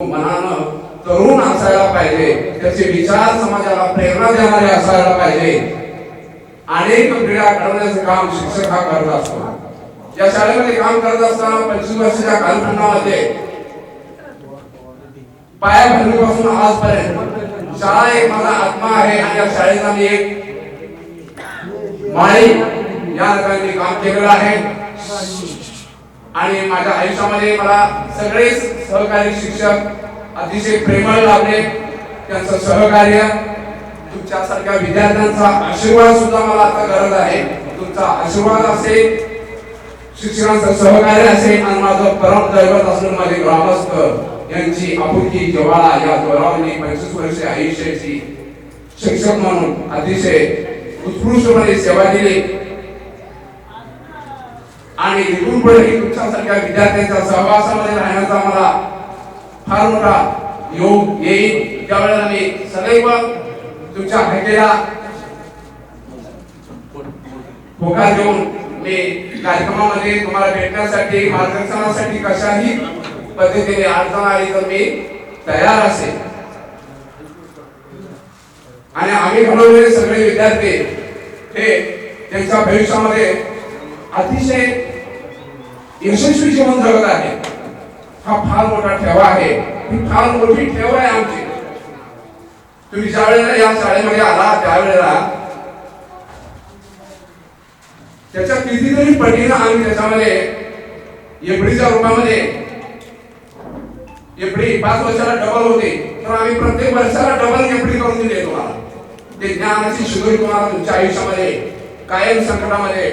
मनानं तरुण असायला पाहिजे. त्याचे विचार समाजाला प्रेरणा देणारे असायला पाहिजे. अनेक क्रीडा करण्याचं काम शिक्षक हा करत असतो. या शाळेमध्ये काम करत असताना पंचवीस वर्षाच्या कालखंडामध्ये पायाभरणीपासून आजपर्यंत शाळा एक माझा आत्मा आहे आणि या शाळेचा मी एक माळी या ठिकाणी काम केलेलं आहे. आणि माझ्या आयुष्यामध्ये मला सगळे सहकारी शिक्षक अतिशय प्रेमळ लाभले. त्यांचं सहकार्य तुमच्यासारख्या विद्यार्थ्यांचा आशीर्वाद सुद्धा मला आता गरज आहे. तुमचा आशीर्वाद असेल शिक्षणाचं सहकार्य असेल आणि माझं परम दैवत असणं माझे ग्रामस्थ यांची आपुलकी जवाळा या जोरावर पंचवीस वर्षे आयुष्याची शिक्षक म्हणून अतिशय उत्कृष्टपणे सेवा दिली. आणि इथून तुमच्यासारख्या विद्यार्थ्यांच्या सहवासामध्ये राहण्याचा मला फार मोठा योग येईल. त्यावेळेला मी सदैव तुमच्या हाकेला होकार देऊन मी कार्यक्रमामध्ये तुम्हाला भेटण्यासाठी मार्गदर्शनासाठी कशाही पद्धतीने अडचण आली तर मी तयार असेल. आणि आम्ही घडवलेले सगळे विद्यार्थी हे त्यांच्या भविष्यामध्ये अतिशय यशस्वी जीवन जगत आहे. हा फार मोठा ठेवा आहे. ही फार मोठी ठेव आहे आमची. तुम्ही ज्या वेळेला या शाळेमध्ये आला त्यावेळेला त्याच्या कितीतरी पटीनं आम्ही त्याच्यामध्ये एफडीच्या रूपामध्ये एफडी पाच वर्षाला डबल होते. तर आम्ही प्रत्येक वर्षाला डबल एफडी करून दिली तुम्हाला. ते ज्ञानाची शिदोरी तुम्हाला तुमच्या आयुष्यामध्ये कायम संकटामध्ये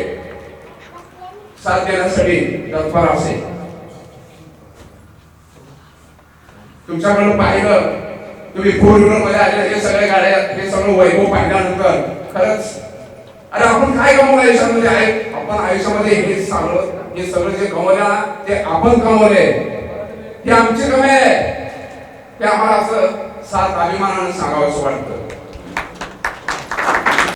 साथ देण्यासाठी तत्पर असेल तुमच्याकडे पाहिलं तुम्ही फोर व्हीलरमध्ये आले हे सगळ्या गाड्या हे सगळं वैभव पाहिल्यानंतर खरंच अरे आपण काय कमवलं आयुष्यामध्ये आहे? आपण आयुष्यामध्ये हे सगळं हे सगळं जे कमवलं ना ते आपण कमवले. ते आमची कमाई आहे ते आम्हाला असं सात अभिमानानं सांगावं असं वाटतं.